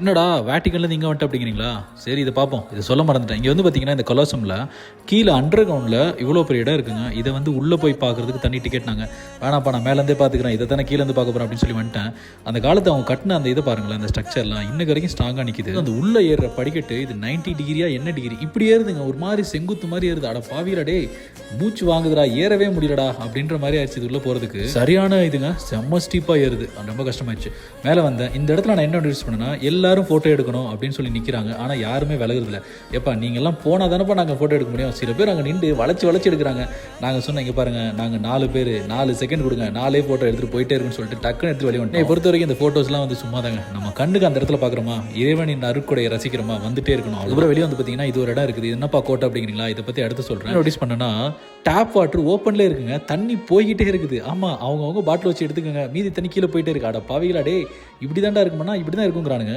என்னடா வேட்டிக்கன்லேருந்து இங்கே வந்துட்டு அப்படிங்கிறீங்களா? சரி இதை பார்ப்போம். இதை சொல்ல மறந்துட்டேன். இங்கே வந்து பார்த்தீங்கன்னா இந்த கொலாசமில் கீழே அண்டர் கிரவுண்டில் இவ்வளோ பெரிய இடம் இருக்குங்க. இதை வந்து உள்ளே போய் பார்க்குறதுக்கு தனி டிக்கெட் நாங்கள் வேணாப்பா நான் மேலேருந்தே பார்த்துக்கிறேன். இதை தானே கீழேருந்து பார்க்க போகிறேன் அப்படின்னு சொல்லி வந்துட்டேன். அந்த காலத்தை அவங்க கட்டின அந்த இதை பாருங்களேன் அந்த ஸ்ட்ரக்சர்லாம் இன்னைக்கு வரைக்கும் ஸ்ட்ராங்காக நிற்கிது அந்த உள்ளே ஏறுற படிக்கட்டு இது 90 டிகிரியா என்ன டிகிரி இப்படி ஏறுதுங்க. ஒரு மாதிரி செங்குத்து மாதிரி ஏறுது. அட பாவிரா மூச்சு வாங்குதுடா ஏறவே முடியலடா அப்படின்ற மாதிரி ஆயிடுச்சு இது உள்ளே போகிறதுக்கு சரியான இதுங்க செம்ம ஸ்டீப்பாக ஏறுது. அது ரொம்ப கஷ்டமாயிடுச்சு. மேலே வந்தேன். இந்த இடத்துல நான் என்ன நோட்டீஸ் பண்ணேன்னா எல்லா எல்லாரும் ஃபோட்டோ எடுக்கணும் அப்படின்னு சொல்லி நிற்கிறாங்க ஆனால் யாருமே விலகுறதில்ல. எப்பா நீங்கள்லாம் போனால் தானப்பா நாங்கள் ஃபோட்டோ எடுக்க முடியும்? சில பேர் அங்கே நின்று வளைச்சு வளைச்சு எடுக்கிறாங்க. நாங்கள் சொன்னோம் இங்கே பாருங்க நாங்கள் நாலு பேர் நாலு செகண்ட் கொடுங்க நாலே ஃபோட்டோ எடுத்துகிட்டு போயிட்டே இருக்குன்னு சொல்லிட்டு டக்குன்னு எடுத்து வெளியே வந்துட்டேன் பொறுத்த வரைக்கும் இந்த ஃபோட்டோஸ்லாம் வந்து சும்மா தாங்க. நம்ம கண்ணுக்கு அந்த இடத்துல பார்க்குறோமா இறைவனின் அருட்கொடையை ரசிக்கிறோமா? வந்துட்டே இருக்கணும். அதுக்கப்புறம் வெளியே வந்து பார்த்தீங்கன்னா இது ஒரு இடம் இருக்குது. என்னப்பா கோட்டை அப்படிங்கிறீங்களா? இதை பற்றி அடுத்து சொல்கிறேன் நோட்டீஸ் பண்ணனா டேப் வாட்டர் ஓப்பன்ல இருக்குங்க. தண்ணி போய்கிட்டே இருக்குது. ஆமாம் அவங்க அவங்க பாட்டில் வச்சு எடுத்துக்கோங்க. மீதி தண்ணி கீழே போயிட்டே இருக்கு. அட பாவிகளா டே இப்படி தாண்டா இருக்குமானா இப்படி தான் இருக்குங்கிறானுங்க.